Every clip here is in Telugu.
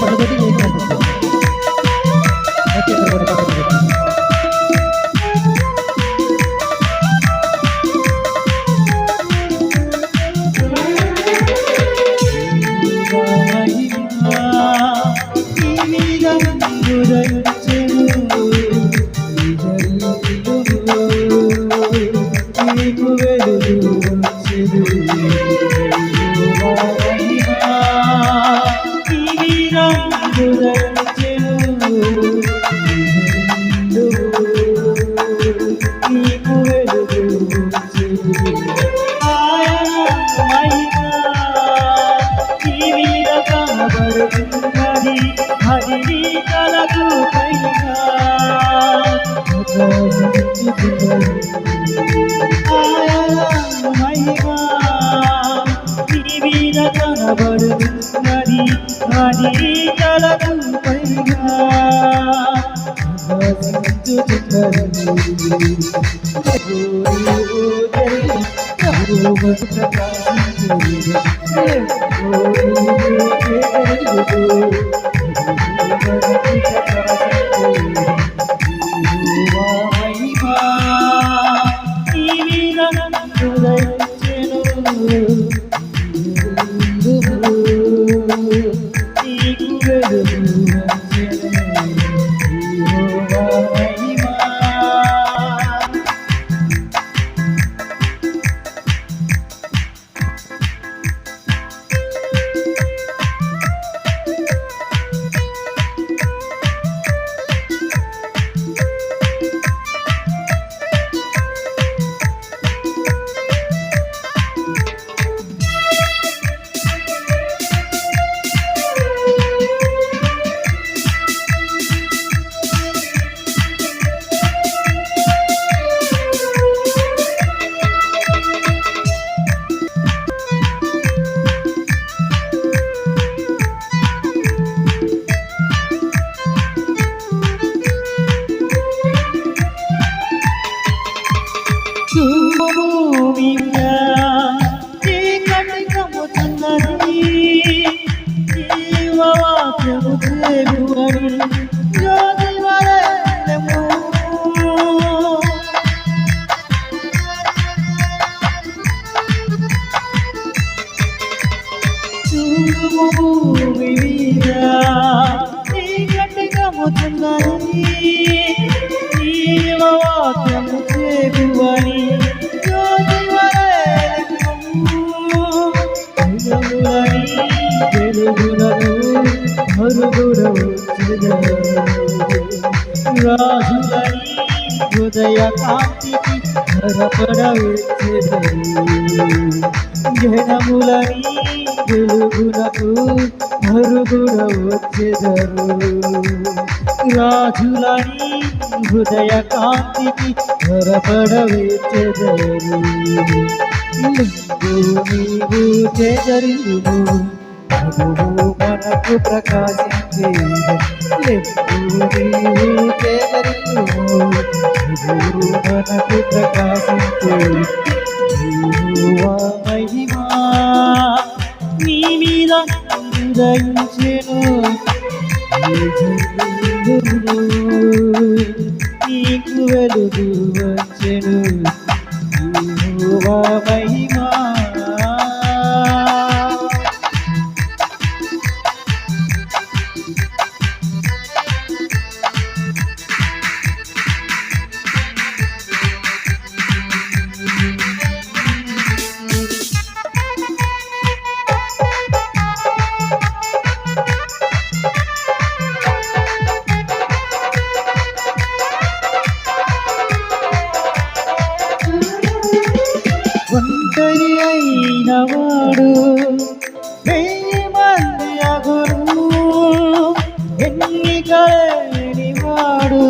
欢迎收听 don't do that. నీకు చీకటి కమ్ముతున్నది జీవవాక్యము చేరువని రాజులని హృదయ కాంతికి ధరపడవెచ్చెదరు జనములని వెలుగునకు మరుగుడవచ్చెదరు రాజులని హృదయ కాంతికి ధరపడవెచ్చెదరు నీవు చెదరిను ప్రభువు మనకు ప్రకాశించే నీవు చెదరిను ప్రభువు మనకు ప్రకాశించే మహిమా ఉదయించెను నీకు వెలుగు వచ్చెను. మహిమ అయిన వాడు వెయ్యి మంది అగురు ఎన్నికలేని వాడు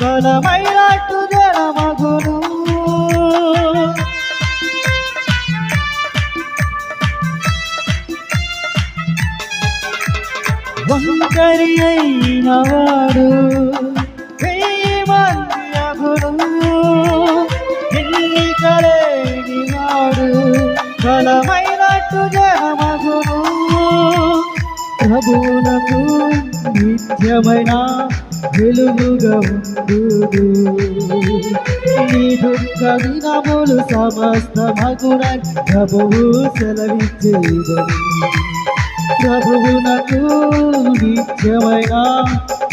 బలమైనట్టు జనమగురు వంకరి అయిన వాడు వెయ్యి మంది అగురు ఎన్నికలేని వాడు బలమై ప్రభువులకు నిత్యమైన వెలుగుగా ఉండు నీ దుఃఖ దినములు సమస్త మగుణ ప్రభువు సెలవిచ్చేదని ప్రభువునకు నిత్యమైన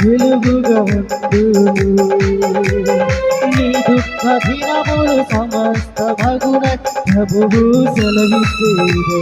వెలుగుగా ఉండు నీ దుఃఖ దినములు సమస్త మగుణ ప్రభువు సెలవిచ్చేదో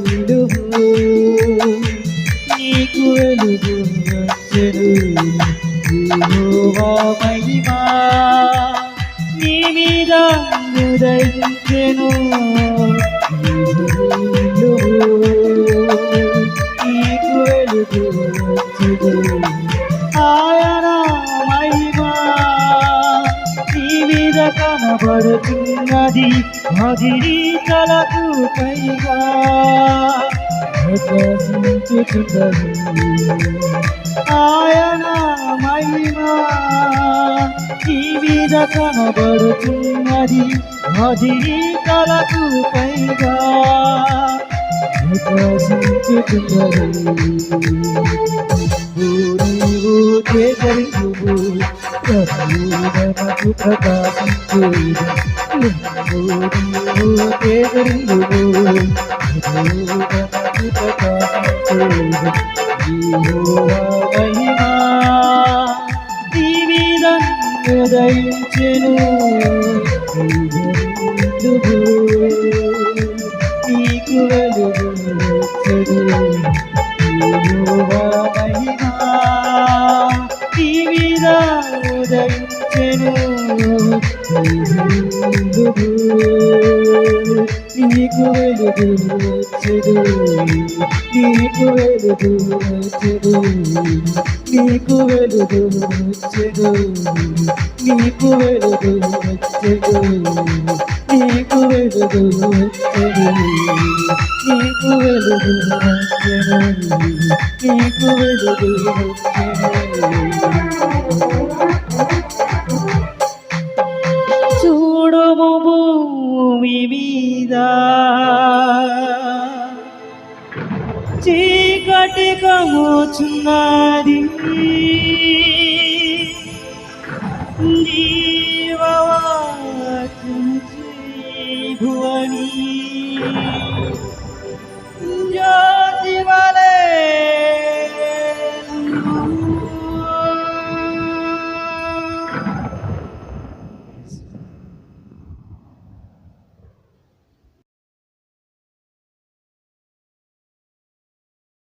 యెహోవా మహిమా నీ మీద ఉదయించెను నీకు వెలుగు వచ్చెను. ఆయన మహిమా నీ మీద కనబడుతున్నది. అది నీ తలకు పైగా. ప్రకాశించుతున్నది ఆయన మహిమా నీ కనబడుతున్నది అది కలకు పైగా. ప్రకాశించుతున్నది కేసరించువు ప్రభువునకు ప్రకాశించువు నీవు కేసరించువు ఉదయించెను నీకు వెలుగు ఉదయించెను. నీకు వెలుగు వచ్చెను నీకు వెలుగు వచ్చెను నీకు వెలుగు వచ్చెను నీకు వెలుగు వచ్చెను నీకు వెలుగు వచ్చెను నీకు వెలుగు వచ్చెను నీకు వెలుగు వచ్చెను మీద. చీకటి కమ్ముచున్నది. జీవవాకు భువనీ.